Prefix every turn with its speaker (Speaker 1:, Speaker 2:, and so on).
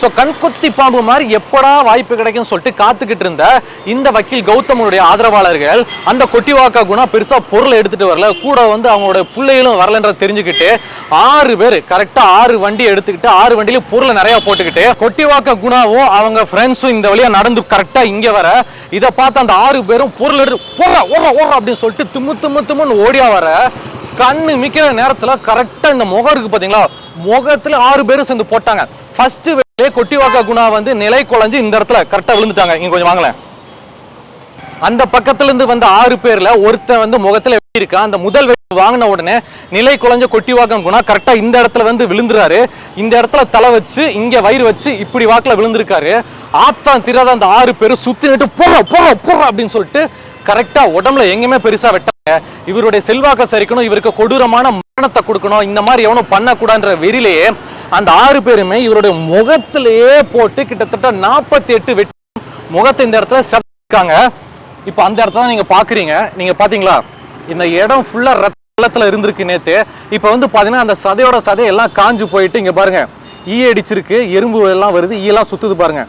Speaker 1: So கண்கொத்தி பாம்பு மாதிரி எப்படா வாய்ப்பு கிடைக்கும்னு சொல்லிட்டு காத்துக்கிட்டு இருந்த இந்த வக்கீல் கௌதமனுடைய ஆதரவாளர்கள் அந்த கொட்டிவாக்கா குணா பெருசாக பொருளை எடுத்துட்டு வரல. கூட வந்து அவங்களோட பிள்ளைகளும் வரலன்றத தெரிஞ்சுக்கிட்டு ஆறு பேர் கரெக்டாக ஆறு வண்டி எடுத்துக்கிட்டு ஆறு வண்டியிலும் பொருளை நிறைய போட்டுக்கிட்டு கொட்டிவாக்க குணாவும் அவங்க ஃப்ரெண்ட்ஸும் இந்த வழியாக நடந்து கரெக்டாக இங்கே வர. இதை பார்த்து அந்த ஆறு பேரும் பொருள் எடுத்து ஓடுறா ஓடுறா ஓடுறா அப்படின்னு சொல்லிட்டு திம்மு திம்மு திம்முன்னு ஓடியா வர. கண்ணு மிக்கிற நேரத்தில் கரெக்டாக இந்த முகம் இருக்குது பார்த்தீங்களா முகத்தில் ஆறு பேரும் சேர்ந்து போட்டாங்க. ஃபஸ்ட்டு கொட்டிவாக்கா குணா வந்து நிலை குழஞ்சு இந்த இடத்துல கரெக்டா விழுந்துட்டாங்க. இங்க கொஞ்சம் வாங்கல அந்த பக்கத்துல இருந்து வந்த ஆறு பேர்ல ஒருத்தன் வந்து முகத்துல வெட்டி அந்த முதல் வெட்டி வாங்கின உடனே நிலை குழஞ்ச கொட்டி வாக்கம் குணா கரெக்டா இந்த இடத்துல வந்து விழுந்துறாரு. இந்த இடத்துல தலை வச்சு இங்க வயிறு வச்சு இப்படி வாக்குல விழுந்திருக்காரு. ஆத்தான் திராத அந்த ஆறு பேர் சுத்தி நிட்டு போற போற போற அப்படின்னு சொல்லிட்டு கரெக்டா உடம்புல எங்கேயுமே பெருசா வெட்டாங்க இவருடைய செல்வாக்க சரிக்கணும் இவருக்கு கொடூரமான மரணத்தை கொடுக்கணும் இந்த மாதிரி எவனும் பண்ணக்கூடாதுன்ற வெறிலேயே அந்த ஆறு பேருமே இவருடைய முகத்திலேயே போட்டு கிட்டத்தட்ட நாற்பத்தி எட்டு வெட்டி முகத்தை இந்த இடத்துல செதுக்காங்க இப்போ அந்த இடத்துல நீங்க பாக்குறீங்க நீங்க பாத்தீங்களா இந்த இடம் ஃபுல்லா ரத்தத்துல இருந்திருக்கு நேத்து. இப்போ வந்து பாத்தீங்கன்னா அந்த சதையோட சதை எல்லாம் காஞ்சு போயிட்டு இங்க பாருங்க. ஈ அடிச்சிருக்கு எறும்பு எல்லாம் வருது ஈ எல்லாம் சுத்துது பாருங்க.